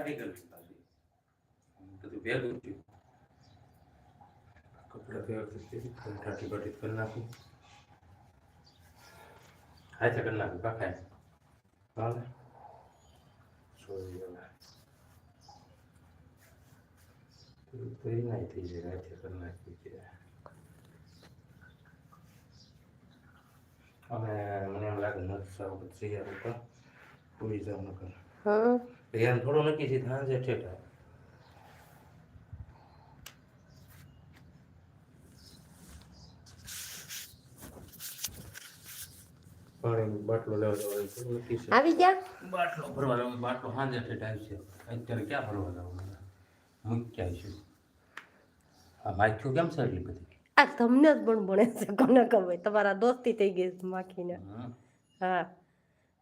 કરવી પાછી બધું ભેગું થયું કપડાં ભેગા કરી ઠાઠી બાટી કરી નાખું. હાથે કરી નાખું કાકાએ હાલે સોરી તો એ નહીં થઈ જાય, હાથે કરી નાખી છે અને મને લાગે નથી સારું પછી યાર ઉપર પૂરી જાવ નકર હા એમ થોડું નક્કી છે સાંજે ઠેઠા. પાણી બાટલો લેવા જવાનો નક્કી છે. આવી જા. બાટલો ભરવા જવાનો બાટલો સાંજે ઠેઠ છે. અત્યારે ક્યાં ભરવા જવાનું મૂકી આવીશું આ માખ્યું કેમ છે એટલી બધી? આ તમને જ પણ ભણે છે કોને ખબર? તમારા દોસ્તી થઈ ગઈ છે માખીને. હમ. હા.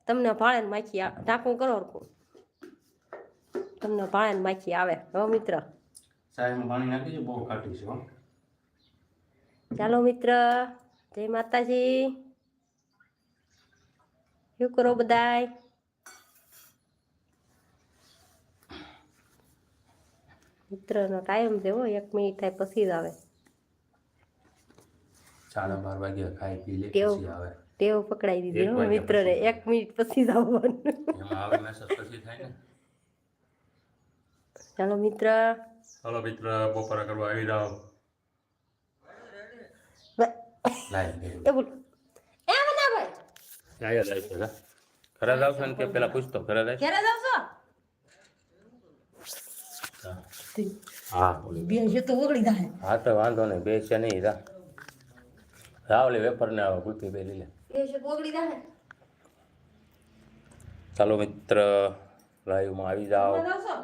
તમને ભાળે ને માખી ઢાંકું કરો હરખું. તમને ભાળે ને માખી આવે. હો મિત્ર. પાણી નાખી બહુ ખાટી છે ચાલો મિત્ર. જય માતાજી. શું કરો બધાય? મિત્રનો ટાઈમ હો. એક મિનિટ થાય પછી જ આવે. સાડા બાર વાગ્યા ખાઈ પી લે પછી આવે. ટેવ પકડાઈ દીધી હો મિત્રને. એક મિનિટ પછી જ આવવાનું. ચાલો મિત્ર. ચાલો મિત્ર બપોરા કરવા આવી જાઓ. એ બોલ. એ બધા ભાઈ લાય લાય છે ઘરે જાવ છો ને કે પેલા પૂછતો? ઘરે જાય? ક્યારે જાવ છો હા. બે છે તો ઓગળી જાય. હા તો વાંધો નહીં. બે છે નહીં રા રાવલી વેપર ને આવે ભૂલતી બે લઈ ચાલો મિત્ર લાઈવમાં આવી જાઓ. જાવ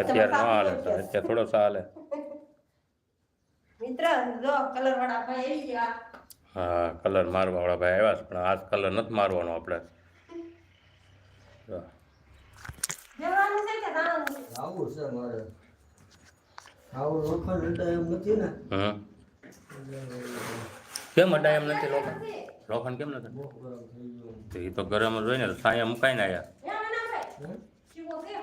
અત્યારે ન હાલે અત્યારે થોડો ચાલે મિત્ર જો કલર વાળા ભાઈ આવી ગયા. હા કલર મારવા વાળા ભાઈ આવ્યા છે પણ આ કલર નથી મારવાનો આપણે. આવું છે મારે. આવું લોખંડ એમ નથી ને? હમ. કેમ અડાય એમ નથી લોખંડ? લોખંડ કેમ નથી? એ તો ગરમ જ હોય ને સાયા મુકાઈ ને આયા. ના ભાઈ હે? શીવો છે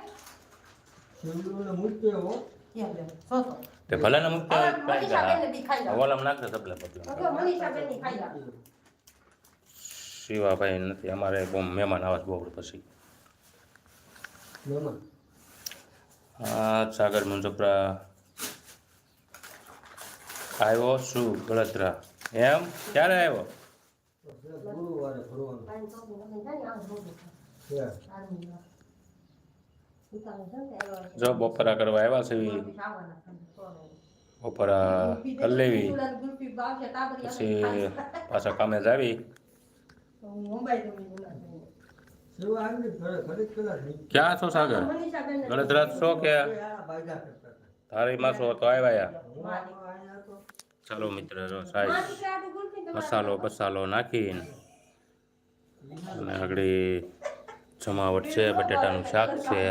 શિવજીને મૂક્યો હો યા લે સોતો તે ભલે ને મુકતા હવે હોય તો મનીષા કાંઈ બેન બી ખાઈ હા. લો ઓલામ તબલા બબલા હવે મનીષા બેનની ખાઈ લો શિવાભાઈ નથી અમારે બહુ મહેમાન આવે છે બહુ પછી. સાગર મુંજપરા. આવ્યો શું? ગળતરા. એમ? ક્યારે આવ્યો. જો બપોરા કરવા આવ્યા છે. બપોરા કરી લેવી. પછી પાછા કામે જ આવી. ક્યાં છો સાગર? ગણતરા છો કે? તારી માં છો તો આવ્યા. ચાલો મિત્ર તમારે મસાલો બસાલો નાખીને અને આગળ જમાવટ છે બટેટાનું શાક છે.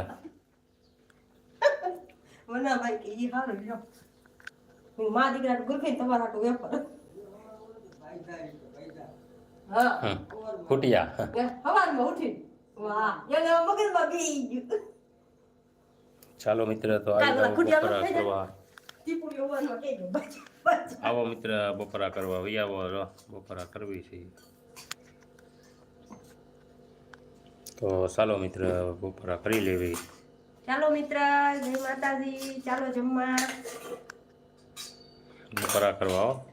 ચાલો મિત્ર તો આવી આવો મિત્ર બપોરા કરવા આવો. રો બપોરા કરવી છે. તો ચાલો મિત્ર બપોરા કરી લેવી. ચાલો મિત્ર જય માતાજી. ચાલો જમવા. બપોરા કરવા આવો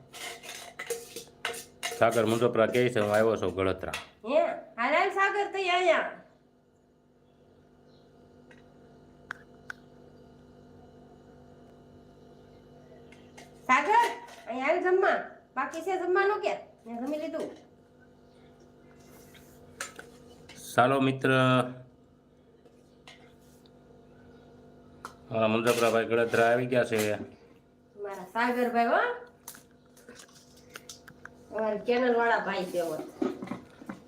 સાગર મુંજોપરા કહે છે હું આવ્યો છું ગળતરા. હે? હાલ સાગર તો અહીંયા સાગર અહીંયા આવ જમવા. બાકી છે જમવાનું કે? મેં જમી લીધું. ચાલો મિત્ર. હા મુંજોપરાભાઈ ગળતરા આવી ગયા છે. મારા સાગરભાઈ હો. અમારી ચેનલ વાળા ભાઈ છે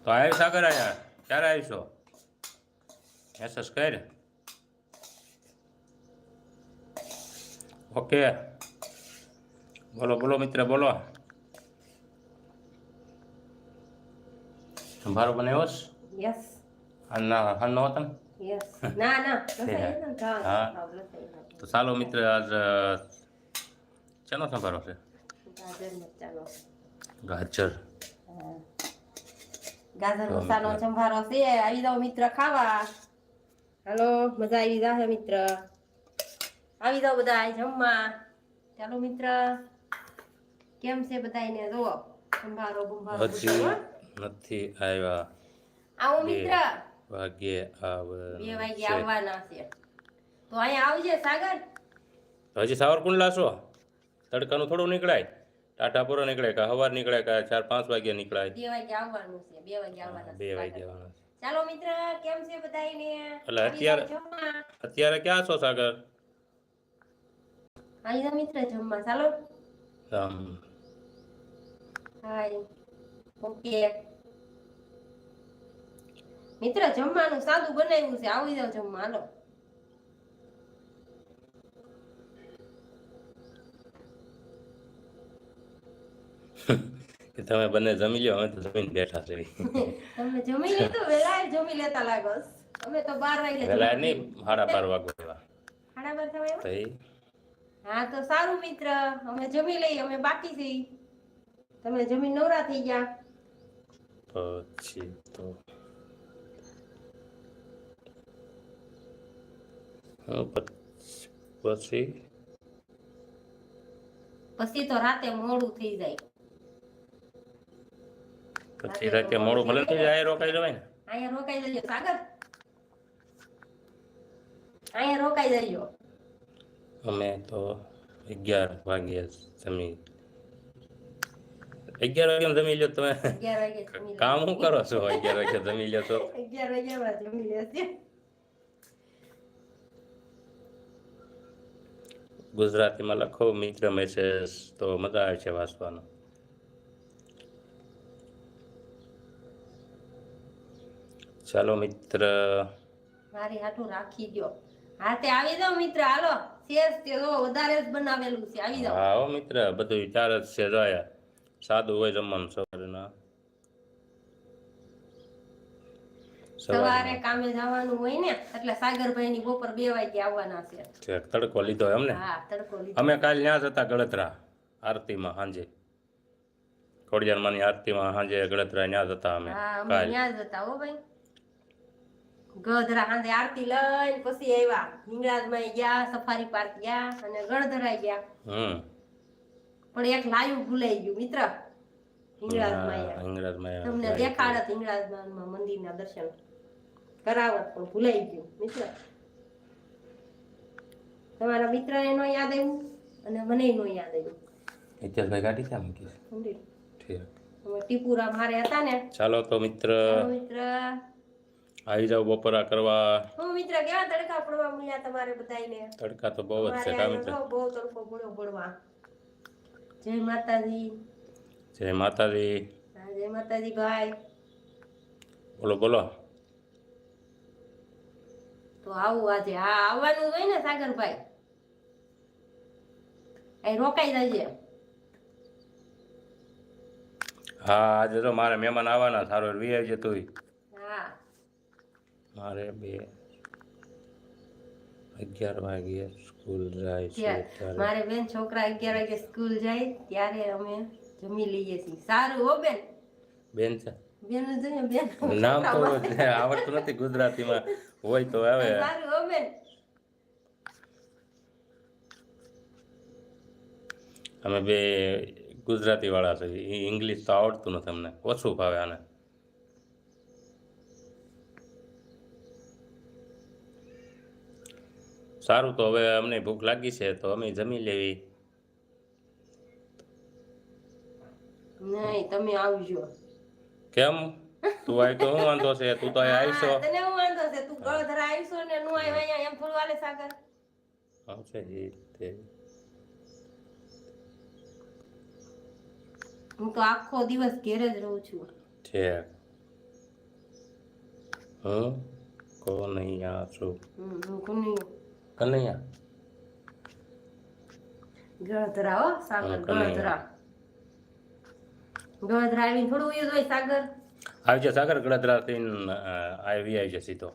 તો આવ્યો સાગર આયા ક્યારે આવીશો? મેસેજ કર. ઓકે બોલો બોલો મિત્ર બોલો. સંભારો બનાવ્યો છે? યસ ના હા નો? તમે યસ ના. ના હા. તો ચાલો મિત્ર આજ શેનો સંભારો છે? ગાજર. ગાજર. મસાલો. સંભારો છે. આવી જાઓ મિત્ર ખાવા. હાલો મજા આવી જાહે મિત્ર. આવી જાઓ બધા જમવા. ચાલો મિત્ર. કેમ છે બધાને જો સંભારો બંભારો હજી નથી આવ્યા. આવો મિત્ર. વાગે આવ બે વાગે આવવાના છે. તો અહીંયા આવજે સાગર. હજી સાવરકુંડલા છો? તડકાનું થોડું નીકળાય. ટાટા પૂરો નીકળે કે સવાર નીકળે કે ચાર પાંચ વાગે નીકળાય? બે વાગે આવવાનું છે બે વાગે આવવાના બે વાગે. આવવાના ચાલો મિત્ર કેમ છે બધાને એટલે અત્યારે- અત્યારે ક્યાં છો સાગર? જાઓ મિત્ર જમવા. ચાલો. આમ, હાય ઓકે મિત્ર જમવાનું સાદું બનાવ્યું છે આવી જાવ જમવા હાલો. તમે બંને જમી લ્યો અમે તો જમીને બેઠા છે. તમે જમી લીધું વેલા જમી લેતા લાગો. અમે તો બાર વાગે વેલા નહીં સાડા બાર વાગે વેલા બાર થવા આવ્યા? હા તો સારું મિત્ર. અમે જમી લઈએ અમે બાકી છીએ. તમે જમીન નવરા થઈ ગયા? પછી તો પછી પછી? તો રાતે મોડું થઈ જાય. પછી રાતે મોડું ભલે થઈ જાય રોકાઈ જવાય ને? અહીંયા રોકાઈ જજો સાગર. અહીંયા રોકાઈ જજો. અમે તો અગિયાર વાગ્યા જમી અગિયાર વાગે જમી લ્યો તમે. કામ શું કરો છો? અગિયાર વાગે જમી લ્યો છો? અગિયાર વાગ્યામાં જમી લેશે ગુજરાતીમાં લખો મિત્ર મેસેજ તો મજા આવે છે વાંચવાનો. ચાલો મિત્ર. મારી હાથું રાખી દો હા તે આવી જાઓ મિત્ર હાલો. શેર તે વધારે જ બનાવેલું છે. આવી જાઓ. હા હો મિત્ર બધું ચાર જ છે જોયા. સાદું હોય જમવાનું સવારના. સવારે. કામે જવાનું હોય ને એટલે સાગરભાઈ ની બપોર બે વાગે આવવાના છે. ઠીક, તડકો લીધો એમ ને હા તડકો લીધો. અમે કાલ ત્યાં જ હતા ગળતરા આરતીમાં સાંજે ખોડિયારમાંની આરતીમાં સાંજે ગળતરા ત્યાં જતા અમે કાલ. ત્યાં જ હો ભાઈ. ગળધરા હાંજે આરતી લઈને પછી આવ્યા. હિંગળાજમાં ગયા સફારી પાર્ક ગયા અને ગળધરા ગયા. હમ. પણ એક લાયું ભૂલાઈ ગયું મિત્ર. હિંગળાજમાં તમને દેખાડત હિંગળાજમાં મંદિરના દર્શન. કરાવત પણ ભૂલાઈ ગયું મિત્ર. તમારા મિત્રને નો યાદ આવ્યું અને મને નો યાદ આવ્યું. ઇતિહાસભાઈ કાઢી છે? ઠીક. ટીપુરા મારે હતા ને. ચાલો તો મિત્ર. મિત્ર. આવી જાવ બપોરા કરવા. હું મિત્ર કેવા તડકા પડવા મળ્યા તમારે બધાયને? તડકા તો બહુ જ છે કા મિત્ર? બહુ તડકો પડ્યો પડવા. જય માતાજી. જય માતાજી. જય માતાજી ભાઈ. બોલો બોલો. તો આવું આજે. હા આવવાનું હોય ને સાગરભાઈ? અહીં રોકાઈ જજે. હા આજે તો મારે મહેમાન આવવાના સારો વી આવજે તું હા. મારે બે અગિયાર વાગે સ્કૂલ જાય છે મારે બેન છોકરા અગિયાર વાગે સ્કૂલ જાય ત્યારે અમે જમી લઈએ છીએ. સારું હો બેન. બેન છે? નામ તો આવડતું નથી ગુજરાતીમાં. હોય તો આવે. સારું હો બેન. અમે બે ગુજરાતી વાળા છે ઇંગ્લિશ તો આવડતું નથી અમને. ઓછું ભાવે આને. સારું તો હવે અમને ભૂખ લાગી છે તો અમે જમી લેવી. નહીં તમે આવજો. કેમ? તું આય તો હું વાંધો છે? તું તો આવીશો તને હું વાંધો છે? તું ગળધરા આવીશો ને નું આવ્યા અહીંયા એમ હાલે સાગર. આવશે ઈ તે હું તો આખો દિવસ ઘેર જ રહું છું. છે હું? અહીંયા છું હું કુની કનૈયા. ગળધરા હો સાગર. ગળધરા ગળધરા આવીને થોડું ઉયું હોય સાગર? આવી છે સાગર ગળદરા થઈને આવી આવી જાય સીધો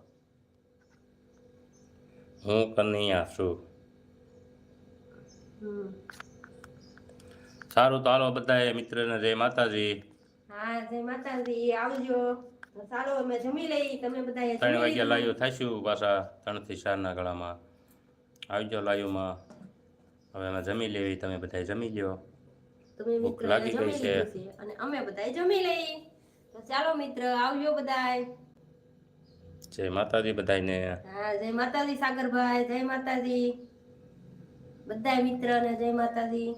હું કનૈયા છું. સારું તો હાલો બધા મિત્રને જય માતાજી. હા જય માતાજી આવજો. સારું અમે જમી લઈ તમે બધા ત્રણ વાગ્યા લાઈવ થશું પાછા ત્રણથી ચારના ગળામાં. આવી જાઓ લાઈવમાં. હવે અમે જમી લેવી તમે બધા જમી લ્યો. ભૂખ લાગી ગઈ છે. અને અમે બધા જમી લઈ તો ચાલો મિત્ર આવજો બધા જય માતાજી બધાને હા જય માતાજી સાગરભાઈ જય માતાજી. બધા મિત્રને જય માતાજી.